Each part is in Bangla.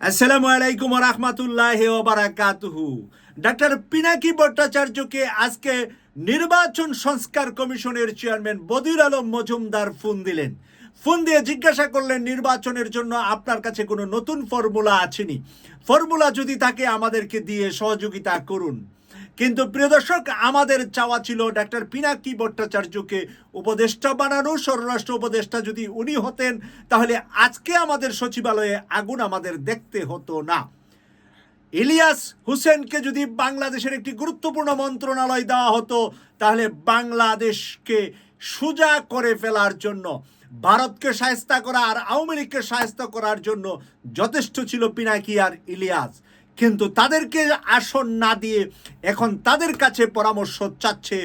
আসসালামু আলাইকুম রহমতুল্লাহ ওবরাকাতহু ডাক্তার পিনাকি ভট্টাচার্যকে আজকে নির্বাচন সংস্কার কমিশনের চেয়ারম্যান বদির আলম মজুমদার ফোন দিলেন। ফোন দিয়ে জিজ্ঞাসা করলেন, নির্বাচনের জন্য আপনার কাছে কোনো নতুন ফর্মুলা আছেনি ফর্মুলা যদি থাকে আমাদেরকে দিয়ে সহযোগিতা করুন। কিন্তু প্রিয় দর্শক, আমাদের চাওয়া ছিল ডাক্তার পিনাকি ভট্টাচার্যকে উপদেষ্টা বানানো। স্বরাষ্ট্র উপদেষ্টা যদি উনি হতেন, তাহলে আজকে আমাদের সচিবালয়ে আগুন আমাদের দেখতে হতো না। ইলিয়াস হুসেনকে যদি বাংলাদেশের একটি গুরুত্বপূর্ণ মন্ত্রণালয় দেওয়া হতো, তাহলে বাংলাদেশকে সোজা করে ফেলার জন্য, ভারতকে সায়স্তা করা আর আওয়ামী লীগকে সায়স্তা করার জন্য যথেষ্ট ছিল পিনাকি আর ইলিয়াস। কিন্তু তাদেরকে আসন না দিয়ে এখন তাদের কাছে পরামর্শ চাচ্ছে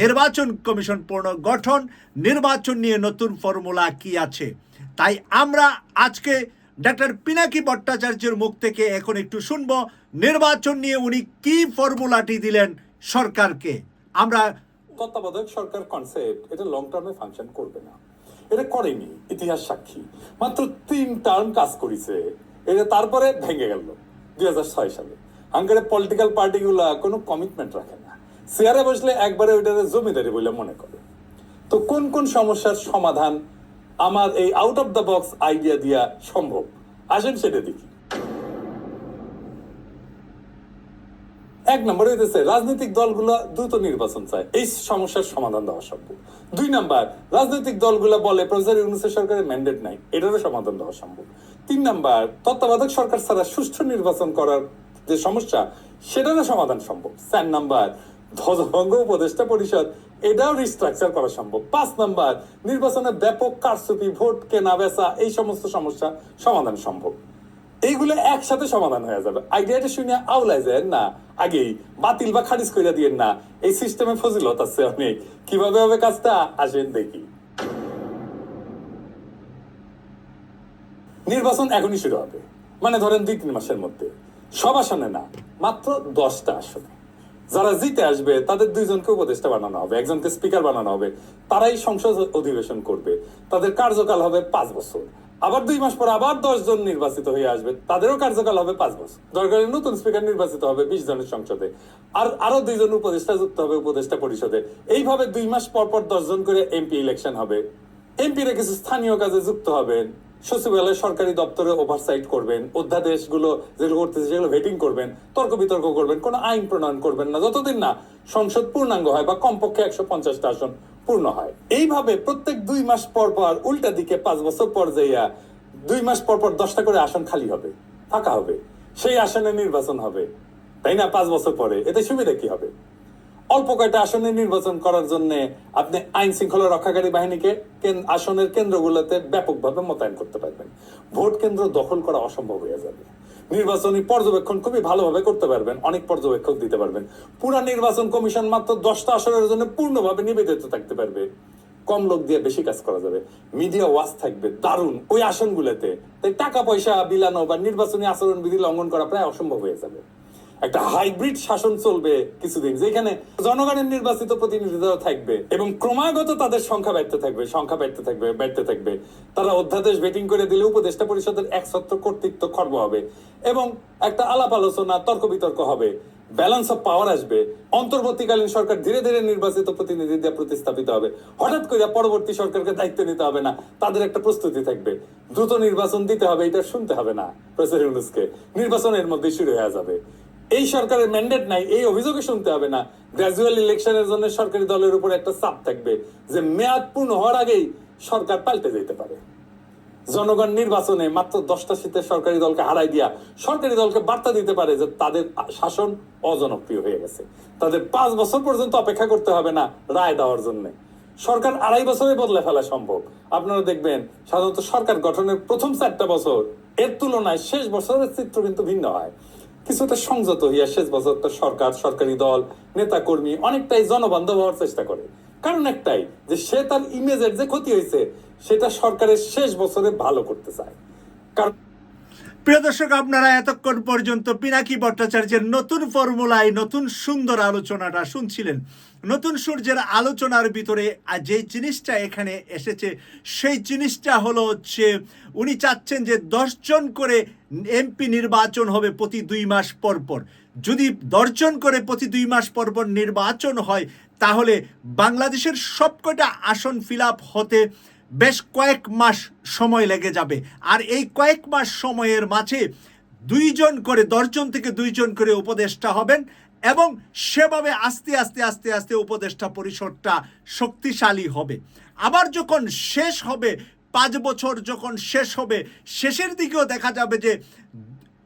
নির্বাচন কমিশন পুনর্গঠন নির্বাচন নিয়ে নতুন ফর্মুলা কি আছে? তাই আমরা আজকে ডাক্তার পিনাকি ভট্টাচার্যের মুখ থেকে এখন একটু শুনব, নির্বাচন নিয়ে উনি কি ফর্মুলাটি দিলেন সরকারকে? আমরা তত্ত্বাবধায়ক সরকার কনসেপ্ট এটা লং টার্মে ফাংশন করবে না। এটা করেনি, ইতিহাস সাক্ষী। মাত্র তিন টার্ম কাজ করেছে, এটা তারপরে ভেঙে গেল। দুই সালে। হাঙ্গারের পলিটিক্যাল পার্টিগুলো কোনো কমিটমেন্ট রাখে না। চেয়ারে বসলে একবারে ওইটারে জমিদারি বলে মনে করে। তো কোন কোন সমস্যার সমাধান আমার এই out of the box idea দিয়া সম্ভব? আসেন সেটা দেখি। এক নম্বরে হইতেছে, রাজনৈতিক দলগুলো দ্রুত নির্বাচন চায়। এই সমস্যার সমাধান দেওয়া সম্ভব। দুই নাম্বার, রাজনৈতিক দলগুলো বলে প্রফেসর ইউনুসের সরকারের ম্যান্ডেট নাই, এটারও সমাধান দেওয়া সম্ভব। তিন নাম্বার, তত্ত্বাবধায়ক সরকার ছাড়া সুষ্ঠু নির্বাচন করার যে সমস্যা, সেটারও সমাধান সম্ভব। চার নাম্বার ধ্বজভঙ্গ উপদেষ্টা পরিষদ, এটাও রিস্ট্রাকচার করা সম্ভব। পাঁচ নাম্বার, নির্বাচনে ব্যাপক কারচুপি, ভোট কেনা, বেচা, এই সমস্ত সমস্যা সমাধান সম্ভব। এইগুলো একসাথে সমাধান হয়ে যাবে। আইডিয়াটা শুনে আউলাই যায়, না, আগেই বাতিল বা খারিজ করে দিয়ে না। এই সিস্টেমে ফজিলত আছে অনেক। কীভাবে হবে কাজটা? আসেন দেখি। নির্বাচন এখনই শুরু হবে। মানে ধরেন দুই তিন মাসের মধ্যে। সব আসনে না, মাত্র দশটা আসনে। যারা জিতে আসবে, তাদের দুইজনকে উপদেষ্টা বানানো হবে, একজনকে স্পিকার বানানো হবে। তারাই সংসদ অধিবেশন করবে। তাদের কার্যকাল হবে পাঁচ বছর। আবার দুই মাস পর আবার দশ জন নির্বাচিত হয়ে আসবে। তাদেরও কার্যকাল হবে পাঁচ বছর। দরকার নতুন স্পিকার নির্বাচিত হবে বিশ জনের সংসদে। আর আরও দুইজন উপদেষ্টা যুক্ত হবে উপদেষ্টা পরিষদে। এইভাবে দুই মাস পর পর দশ জন করে এমপি ইলেকশন হবে। এমপিরা কিছু স্থানীয় কাজে যুক্ত হবেন। সচিবালয় সরকারি দপ্তরে ওভারসাইট করবেন, অধ্যাদেশগুলো যেগুলো করতেছে সেগুলো ভেটিং করবেন, তর্ক বিতর্ক করবেন, কোনো আইন প্রণয়ন করবেন না, যতদিন না সংসদ পূর্ণাঙ্গ হয় বা কমপক্ষে একশো পঞ্চাশটা আসন পূর্ণ হয়। এইভাবে প্রত্যেক দুই মাস পর পর উল্টা দিকে পাঁচ বছর পর যাইয়া দুই মাস পর পর দশটা করে আসন খালি হবে, ফাঁকা হবে, সেই আসনে নির্বাচন হবে, তাই না? পাঁচ বছর পরে, এতে সুবিধা কি হবে? অল্প কয়টা আসনে নির্বাচন করার জন্য আপনি আইন শৃঙ্খলা রক্ষাকারী বাহিনীকে আসনের কেন্দ্রগুলোতে ব্যাপকভাবে মোতায়েন করতে পারবেন। ভোট কেন্দ্র দখল করা অসম্ভব হয়ে যাবে। নির্বাচনী পর্যবেক্ষণ খুবই ভালোভাবে করতে পারবেন, অনেক পর্যবেক্ষক দিতে পারবেন। পুরা নির্বাচন কমিশন মাত্র দশটা আসনের জন্য পূর্ণভাবে নিবেদিত থাকতে পারবে। কম লোক দিয়ে বেশি কাজ করা যাবে। মিডিয়া ওয়াচ থাকবে, দারুণ। ওই আসনগুলোতে। তাই টাকা পয়সা বিলানো বা নির্বাচনী আচরণ বিধি লঙ্ঘন করা প্রায় অসম্ভব হয়ে যাবে। একটা হাইব্রিড শাসন চলবে কিছুদিন, যেখানে জনগণের নির্বাচিত প্রতিনিধিরা থাকবে এবং ক্রমাগত তাদের সংখ্যা বাড়তে থাকবে, সংখ্যা বাড়তে থাকবে বাড়তে থাকবে। তারা অধ্যাদেশ ভেটিং করে দিলে উপদেষ্টা পরিষদের একছত্র কর্তৃত্ব খর্ব হবে এবং একটা আলাপ আলোচনা তর্ক বিতর্ক হবে। ব্যালেন্স অফ পাওয়ার আসবে। অন্তর্বর্তীকালীন সরকার ধীরে ধীরে নির্বাচিত প্রতিনিধি দিয়ে প্রতিস্থাপিত হবে। হঠাৎ করে পরবর্তী সরকারকে দায়িত্ব নিতে হবে না, তাদের একটা প্রস্তুতি থাকবে। দ্রুত নির্বাচন দিতে হবে, এটা শুনতে হবে না ইউনুসকে। নির্বাচনের মধ্যে শুরু হয়ে যাবে। এই সরকারের ম্যান্ডেট নাই, এই অভিযোগে শুনতে হবে না। গ্রাজুয়াল ইলেকশনের জন্য সরকারি দলের উপর একটা চাপ থাকবে, যে মেয়াদ পূর্ণ হওয়ার আগেই সরকার পাল্টে যেতে পারে। জনগণ নির্বাচনে মাত্র দশটা সিটের সরকারি দলকে হারাই দিয়া সরকারি দলকে বার্তা দিতে পারে যে তাদের শাসন অজনপ্রিয় হয়ে গেছে। তাদের পাঁচ বছর পর্যন্ত অপেক্ষা করতে হবে না, রায় দেওয়ার জন্য। সরকার আড়াই বছরে বদলে ফেলা সম্ভব। আপনারা দেখবেন, সাধারণত সরকার গঠনের প্রথম চারটা বছর, এর তুলনায় শেষ বছরের চিত্র কিন্তু ভিন্ন হয়। কিছুটা সংযত হইয়া শেষ বছর তো সরকার, সরকারি দল নেতা কর্মী অনেকটাই জনবান্ধব হওয়ার চেষ্টা করে। কারণ একটাই, যে সে তার ইমেজের যে ক্ষতি হয়েছে সেটা সরকারের শেষ বছরে ভালো করতে চায়। কারণ প্রিয় দর্শক, আপনারা এতক্ষণ পর্যন্ত পিনাকি ভট্টাচার্যের নতুন ফর্মুলায়, নতুন সুন্দর আলোচনাটা শুনছিলেন। নতুন সূর্যের আলোচনার ভিতরে আর যে জিনিসটা এখানে এসেছে, সেই জিনিসটা হলো হচ্ছে, উনি চাচ্ছেন যে দশজন করে এমপি নির্বাচন হবে প্রতি দুই মাস পর পর। যদি দর্জন করে প্রতি দুই মাস পর পর নির্বাচন হয়, তাহলে বাংলাদেশের সবকটা আসন ফিল হতে বেশ কয়েক মাস সময় লেগে যাবে। আর এই কয়েক মাস সময়ের মাঝে দুইজন করে, দশজন থেকে দুইজন করে উপদেষ্টা হবেন এবং সেভাবে আস্তে আস্তে আস্তে আস্তে উপদেষ্টা পরিষদটা শক্তিশালী হবে। আবার যখন শেষ হবে, পাঁচ বছর যখন শেষ হবে, শেষের দিকেও দেখা যাবে যে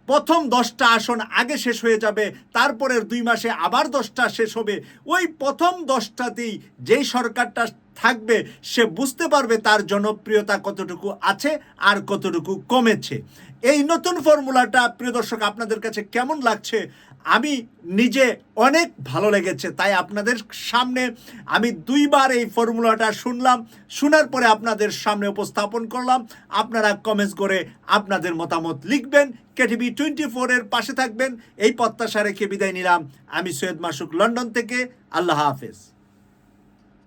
প্রথম দশটা আসন আগে শেষ হয়ে যাবে, তারপরের দুই মাসে আবার দশটা শেষ হবে। ওই প্রথম দশটাতেই যেই সরকারটা থাকবে, সে বুঝতে পারবে তার জনপ্রিয়তা কতটুকু আছে আর কতটুকু কমেছে। এই নতুন ফর্মুলাটা, প্রিয় দর্শক, আপনাদের কাছে কেমন লাগছে? আমি নিজে অনেক ভালো লেগেছে, তাই আপনাদের সামনে আমি দুইবার এই ফর্মুলাটা শুনলাম। শোনার পরে আপনাদের সামনে উপস্থাপন করলাম। আপনারা কমেন্টস করে আপনাদের মতামত লিখবেন। কেটিভি টোয়েন্টি ফোরের পাশে থাকবেন। এই প্রত্যাশা রেখে বিদায় নিলাম। আমি সৈয়দ মাসুক, লন্ডন থেকে। আল্লাহ হাফেজ।